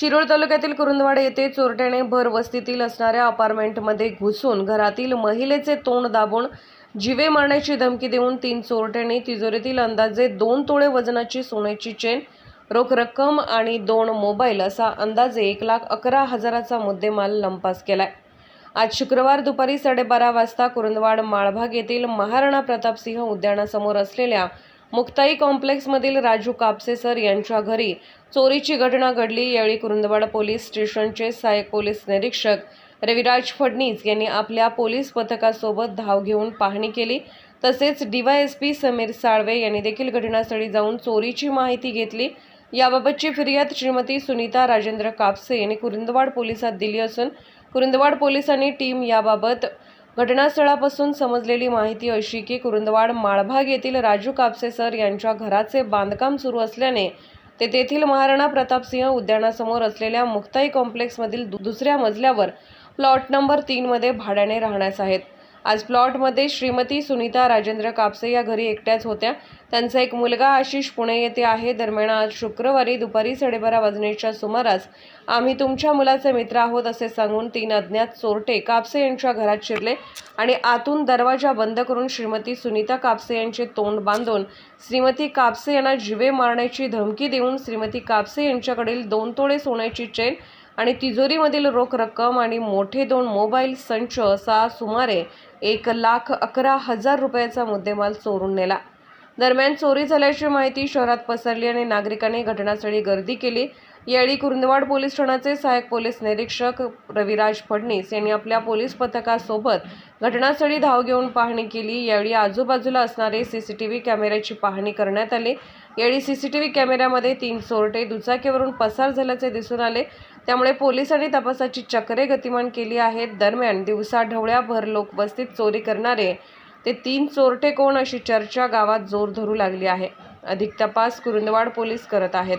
शिरोळ तालुक्यातील कुरुंदवाड येथे चोरट्याने भर वस्तीतील असणाऱ्या अपार्टमेंटमध्ये घुसून घरातील महिलेचे तोंड दाबून जिवे मारण्याची धमकी देऊन तीन चोरट्यांनी तिजोरीतील अंदाजे दोन तोळे वजनाची सोन्याची चेन रोख रक्कम आणि दोन मोबाईल असा अंदाजे एक लाख अकरा हजाराचा मुद्देमाल लंपास केलाय. आज शुक्रवार दुपारी साडेबारा वाजता कुरुंदवाड माळभाग येथील महाराणा प्रतापसिंह उद्यानासमोर असलेल्या मुक्ताई कॉम्प्लेक्समधील राजू कापसे सर यांच्या घरी चोरीची घटना घडली. यावेळी कुरुंदवाड पोलीस स्टेशनचे सहाय्यक पोलीस निरीक्षक रविराज फडणीस यांनी आपल्या पोलीस पथकासोबत धाव घेऊन पाहणी केली. तसेच डीवायएसपी समीर साळवे यांनी देखील घटनास्थळी जाऊन चोरीची माहिती घेतली. याबाबतची फिर्याद श्रीमती सुनीता राजेंद्र कापसे यांनी कुरुंदवाड पोलिसात दिली असून कुरुंदवाड पोलिसांनी टीम याबाबत घटनास्थळापासून समजलेली माहिती अशी की कुरुंदवाड माळभाग येथील राजू कापसे सर यांच्या घराचे बांधकाम सुरू असल्याने ते तेथील महाराणा प्रतापसिंह उद्यानासमोर असलेल्या मुक्ताई कॉम्प्लेक्समधील दु- दुसऱ्या मजल्यावर प्लॉट नंबर तीनमध्ये भाड्याने राहण्यास आहेत. आज प्लॉटमध्ये श्रीमती सुनीता राजेंद्र कापसे या घरी एकट्याच होत्या. त्यांचा एक मुलगा आशिष पुणे येथे आहे. दरम्यान आज शुक्रवारी दुपारी साडेबारा वाजण्याच्या सुमारास आम्ही तुमच्या मुलाचे मित्र आहोत असे सांगून तीन अज्ञात चोरटे कापसे यांच्या घरात शिरले आणि आतून दरवाजा बंद करून श्रीमती सुनीता कापसे यांचे तोंड बांधून श्रीमती कापसे यांना जिवे मारण्याची धमकी देऊन श्रीमती कापसे यांच्याकडील दोन तोडे सोन्याची चेन आणि तिजोरीमधील रोख रक्कम आणि मोठे दोन मोबाईल संच असा सुमारे एक लाख अकरा हजार रुपयाचा मुद्देमाल चोरून नेला. दरम्यान चोरी झाल्याची माहिती शहरात पसरली आणि नागरिकांनी घटनास्थळी गर्दी केली. यावेळी कुरुंदवाड पोलीस ठाण्याचे सहाय्यक पोलीस निरीक्षक रविराज फडणीस यांनी आपल्या पोलीस पथकासोबत घटनास्थळी धाव घेऊन पाहणी केली. यावेळी आजूबाजूला असणारे सीसीटीव्ही कॅमेऱ्याची पाहणी करण्यात आली. यावेळी सीसीटीव्ही कॅमेऱ्यामध्ये तीन चोरटे दुचाकीवरून पसार झाल्याचे दिसून आले. त्यामुळे पोलिसांनी तपासाची चक्रे गतिमान केली आहेत. दरम्यान दिवसाढवळ्याभर लोकवस्तीत लोक वस्तीत चोरी करणारे ते तीन चोरटे कोण अशी चर्चा गावात जोर धरू लागली आहे. अधिक तपास कुरुंदवाड पोलीस करत आहेत.